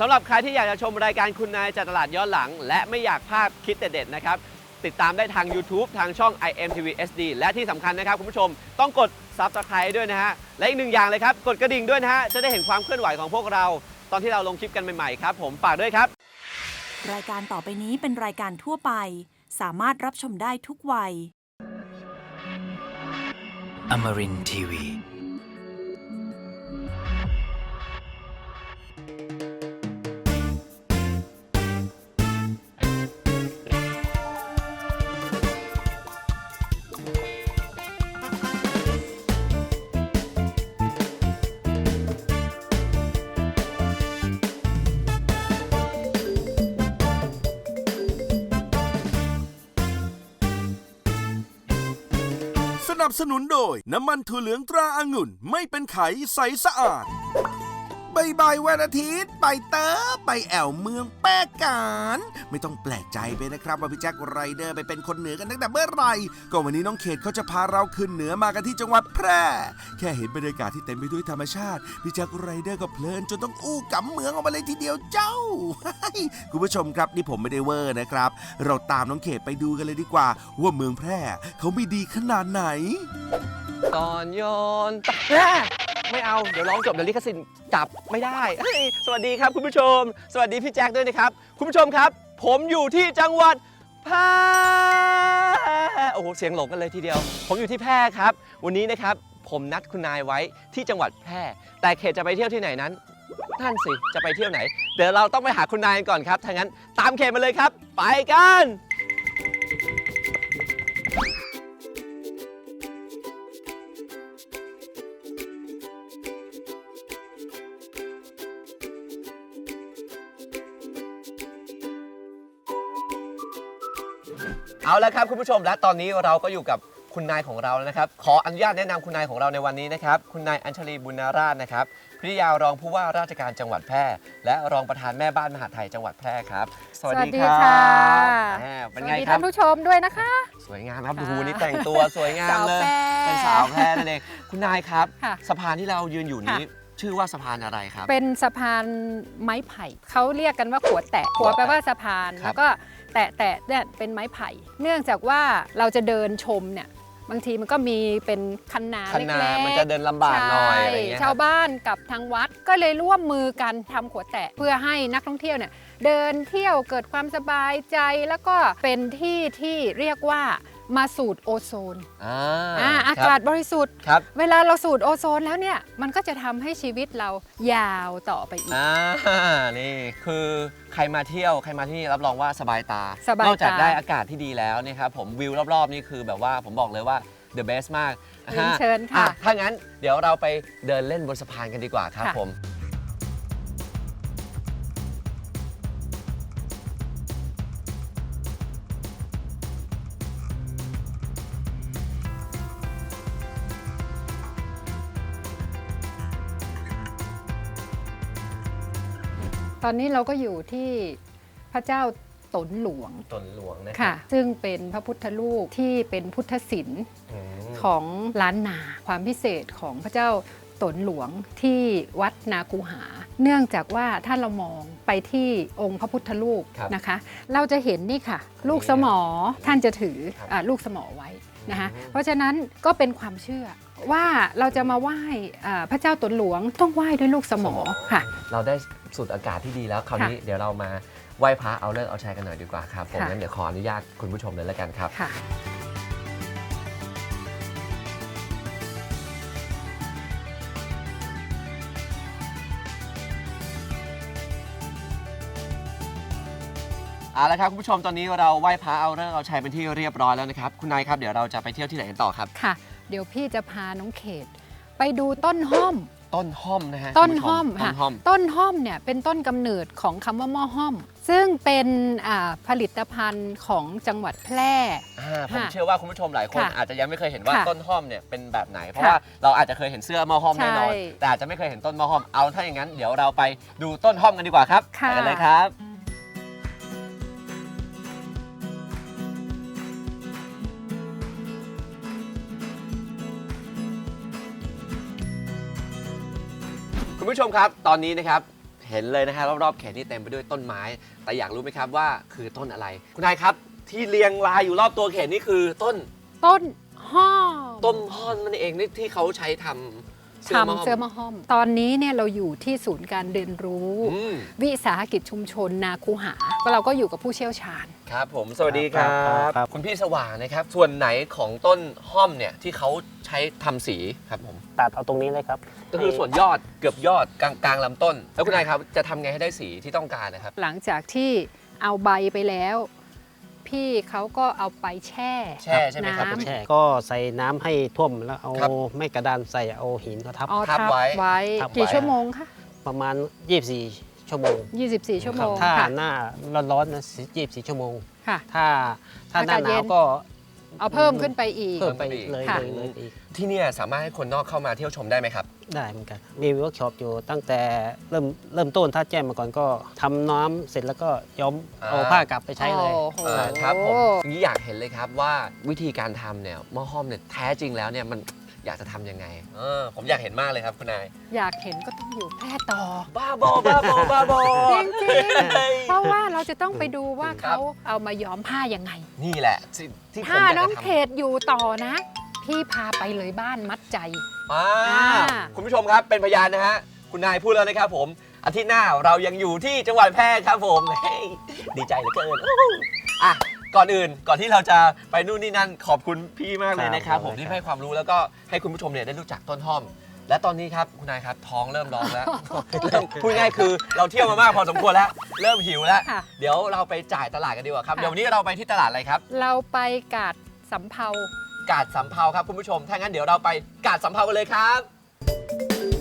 สำหรับใครที่อยากจะชมรายการคุณนายจัดตลาดย้อนหลัง และไม่อยากพลาดคลิปเด็ดๆนะครับ ติดตามได้ทาง YouTube ทางช่อง IMTV SD และที่สำคัญนะครับคุณผู้ชมต้องกด Subscribe ด้วยนะฮะ และอีกหนึ่งอย่างเลยครับ กดกระดิ่งด้วยนะฮะ จะได้เห็นความเคลื่อนไหวของพวกเรา ตอนที่เราลงคลิปกันใหม่ๆครับ ผมฝากด้วยครับ รายการต่อไปนี้เป็นรายการทั่วไป สามารถรับชมได้ทุกวัย Amarin Tiwi. สนับสนุนโดยน้ำมันถั่วเหลืองตราอางุ่น ไม่เป็นไขใสสะอาด บายบายวันอาทิตย์ไปเตอไปแอวเมืองแป้การไม่ต้องแปลกใจไปนะครับ ว่าพี่แจ็คไรเดอร์ไปเป็นคนเหนือกันตั้งแต่เมื่อไหร่ก็วันนี้น้องเขตเขาจะพาเราขึ้นเหนือมากันที่จังหวัดแพร่ แค่เห็นบรรยากาศที่เต็มไปด้วยธรรมชาติพี่แจ็คไรเดอร์ก็เพลินจนต้องอู้กำเมืองออกมาเลยทีเดียวเจ้าคุณผู้ชมครับนี่ผมไม่ได้เวอร์นะครับ เราตามน้องเขตไปดูกันเลยดีกว่า ว่าเมืองแพร่เขาม่ดีขนาดไหนตอนโยนตะแม่ ไม่เอา เดี๋ยวร้องจบเดี๋ยวลิขสิทธิ์จับไม่ได้เฮ้ยสวัสดีครับคุณผู้ชม สวัสดีพี่แจ็คด้วยนะครับ คุณผู้ชมครับ ผมอยู่ที่จังหวัดแพร่โอ้โห เสียงหลงกันเลยทีเดียว ผมอยู่ที่แพร่ครับ วันนี้นะครับ ผมนัดคุณนายไว้ที่จังหวัดแพร่ แต่เขตจะไปเที่ยวที่ไหนนั้นนั่นสิ จะไปเที่ยวไหน เดี๋ยวเราต้องไปหาคุณนายกันก่อนครับถ้างั้นตามเขตมาเลยครับ ไปกัน เอาละครับคุณผู้ชมและตอนนี้เราก็อยู่กับคุณนายของเราแล้วนะครับ ขออนุญาตแนะนำคุณนายของเราในวันนี้นะครับ คุณนายอัญชลีบุญนาราชนะครับพิริยารองผู้ว่าราชการจังหวัดแพร่ และรองประธานแม่บ้านมหาดไทยจังหวัดแพร่ครับสวัสดีครับค่ะแหมเป็นสไงวัสดีครัท่าบ นผู้ชมด้วยนะคะ สวยงามครับดูค่ะนี่แต่งตัวสวยงามเลยสาวแพร่เป็นสาวแพร่นั่นเองคุณนายครับ ค่ะ สะพานที่เรายืนอยู่นี้ค่ะชื่อว่าสะพานอะไรครับ เป็นสะพานไม้ไผ่เขาเรียกกันว่าขวดแตะขขววดดแตะแปลว่าสะพานครับแล้วก็ แตะแตะเนี่ยเป็นไม้ไผ่ เนื่องจากว่าเราจะเดินชมเนี่ยบางทีมันก็มีเป็นคันนาคันนาเล็กๆมันจะเดินลำบากหน่อยอะไรอย่างเงี้ยใช่ชาวบ้านกับทางวัดก็เลยร่วมมือกันทำขวดแตะเพื่อให้นักท่องเที่ยวเนี่ยเดินเที่ยวเกิดความสบายใจแล้วก็เป็นที่ที่เรียกว่า มาสูดโอโซนอ่าอ่าอาครับกาศบริสุทธิ์ครับเวลาเราสูดโอโซนแล้วเนี่ย มันก็จะทำให้ชีวิตเรายาวต่อไปอีก อ่านี่คือใครมาเที่ยวใครมาที่นี่รับรองว่าสบายตาสบายตานอกจากได้อากาศที่ดีแล้วเนี่ยครับผมวิวรอบๆนี่คือแบบว่าผมบอกเลยว่า the best มากเรียนเชิญค่ะอ่ถ้างั้นเดี๋ยวเราไปเดินเล่นบนสะพานกันดีกว่าครับค่ะ ผม อนนี้เราก็อยู่ที่พระเจ้าตนหลวงตนหลวงนะค่ะ ซึ่งเป็นพระพุทธรูปที่เป็นพุทธศิลป์อืมของล้านนาความพิเศษของพระเจ้าตนหลวงที่วัดนาคูหา เนื่องจากว่าถ้าเรามองไปที่องค์พระพุทธรูปครับนะคะ เราจะเห็นนี่ค่ะ ลูกสมอท่านจะถืออาลูกสมอไว้นะคะอืมเพราะฉะนั้นก็เป็นความเชื่อ ว่าเราจะมาไหว้อ่าพระเจ้าตนหลวงต้องไหว้ด้วยลูกสมอค่ะ เราได้สูดอากาศที่ดีแล้วคราวนี้เดี๋ยวเรามาไหว้พระเอาเลิกษ์เอาชัยกันหน่อยดีกว่าครับผมค่ะ งั้นเดี๋ยวขออนุญาตคุณผู้ชมเลยแล้วกันครับ ค่ะ เอาละครับคุณผู้ชมตอนนี้เราไหว้พระเอาเลิกษ์เอาชัยเป็นที่เรียบร้อยแล้วนะครับ คุณนายครับเดี๋ยวเราจะไปเที่ยวที่ไหนกันต่อครับ ค่ะ เดี๋ยวพี่จะพาน้องเขต ไปดูต้นห้อม ต้นห้อมนะฮะต้นคุณผู้ชห้อมต้ค่ะนห้อมต้นห้อมเนี่ยเป็นต้นกำเนิดของคำว่าหม้อห้อม ซึ่งเป็นอ่าผลิตภัณฑ์ของจังหวัดแพร่อ่าผมค่ะเชื่อว่าคุณผู้ชมหลายคนค่ะอาจจะยังไม่เคยเห็นว่าค่ะต้นห้อมเนี่ยเป็นแบบไหน เพราะค่ะว่าเราอาจจะเคยเห็นเสื้อหม้อห้อมแน่นอนใช่แต่อาจจะไม่เคยเห็นต้นหม้อห้อมเอาถ้าอย่างนั้นเดี๋ยวเราไปดูต้นห้อมกันดีกว่าครับค่ะไปกันเลยครับ ผู้ชมครับ ตอนนี้นะครับเห็นเลยนะฮะรอบๆเขตนี่เต็มไปด้วยต้นไม้ แต่อยากรู้ไหมครับว่าคือต้นอะไร คุณนายครับ ที่เรียงรายอยู่รอบตัวเขตนี่คือต้นต้นห้อม ต้นฮ่อนนั่นเองนี่ที่เขาใช้ทำเสื้อมอ ทำเสื้อมะห้อม ตอนนี้เนี่ยเราอยู่ที่ศูนย์การเรียนรู้ อืมวิสาหกิจชุมชนนาคูหาก็เราก็อยู่กับผู้เชี่ยวชาญ ครับผมสวัสดีครัครับบ ครับ คุณพี่สว่างนะครับ ส่วนไหนของต้นห้อมเนี่ยที่เขาใช้ทำสีครับผมตัดเอาตรงนี้เลยครับก็คือส่วนยอดเกือบยอดกลางกลางลำต้น แล้วคุณนายครับจะทำไงให้ได้สีที่ต้องการนะครับ หลังจากที่เอาใบไปแล้ว พี่เขาก็เอาไปแช่แช่ใช่ไหมครับน้ำคุณพี่แช่ก็ใส่น้ำให้ท่วมแล้วเอาครับ ไม้กระดานใส่เอาหินก็ทับ เอาทับไว้ไว้ ทับไว้ กี่ชั่วโมงคะประมาณ 24 ชั่วโมง24 ชั่วโมงถ้าค่ะหน้าร้อนๆนะ24 ชั่วโมง ค่ะ ถ้าถ้าหน้าอากาศหเย็นาวนก็เอาเพิ่มขึ้นไปอีก เพิ่มไปเพิ่มไปอีกเลยค่ะ เลยเลยอีก ที่เนี่ยสามารถให้คนนอกเข้ามาเที่ยวชมได้ไหมครับ ได้เหมือนกัน มีเวิร์กช็อปอยู่ตั้งแต่เริ่มเริ่มต้นถ้าแจ้งมาก่อนก็ทำน้ำเสร็จแล้วก็ย้อมอ่า เอาผ้ากลับไปใช้เลย โอ้โห อ่าครับผมอย่างนี้อยากเห็นเลยครับว่าวิธีการทำเนี่ยหม้อห้อมเนี่ยแท้จริงแล้วเนี่ยมันอยากจะทำยังไงเออผมอยากเห็นมากเลยครับคุณนาย อยากเห็นก็ต้องอยู่แพร่ต่อ บ้าบอบ้าบอบ้าบอ จริงจริงๆเพราะว่าเราจะต้องไปดูว่าครับ เขาเอามาย้อมผ้ายังไง นี่แหละที่ที่ผมถ้าอยากน้องจะทำเขตอยู่ต่อนะ พี่พาไปเลยบ้านมัดใจอ่าอ่า คุณผู้ชมครับเป็นพยานนะฮะ คุณนายพูดแล้วนะครับผม อาทิตย์หน้าเรายังอยู่ที่จังหวัดแพร่ครับผมเฮ้ยดีใจเหลือเกินอู้หูอะก่อนอื่นก่อนที่เราจะไปนู่นนี่นั่นขอบคุณพี่มากเลยนะครับครับผมที่ครับให้ความรู้แล้วก็ให้คุณผู้ชมเนี่ยได้รู้จักต้นห้อม และตอนนี้ครับคุณนายครับท้องเริ่มร้องแล้วเริ่มพูดง่ายคือเราเที่ยวมามากพอสมควรแล้ว เริ่มหิวแล้ว ค่ะ เดี๋ยวเราไปจ่ายตลาดกันดีกว่าครับค่ะเดี๋ยววันนี้เราไปที่ตลาดอะไรครับ เราไปกาดสำเภา กาดสำเภาครับคุณผู้ชม ถ้างั้นเดี๋ยวเราไปกาดสำเภากันเลยครับ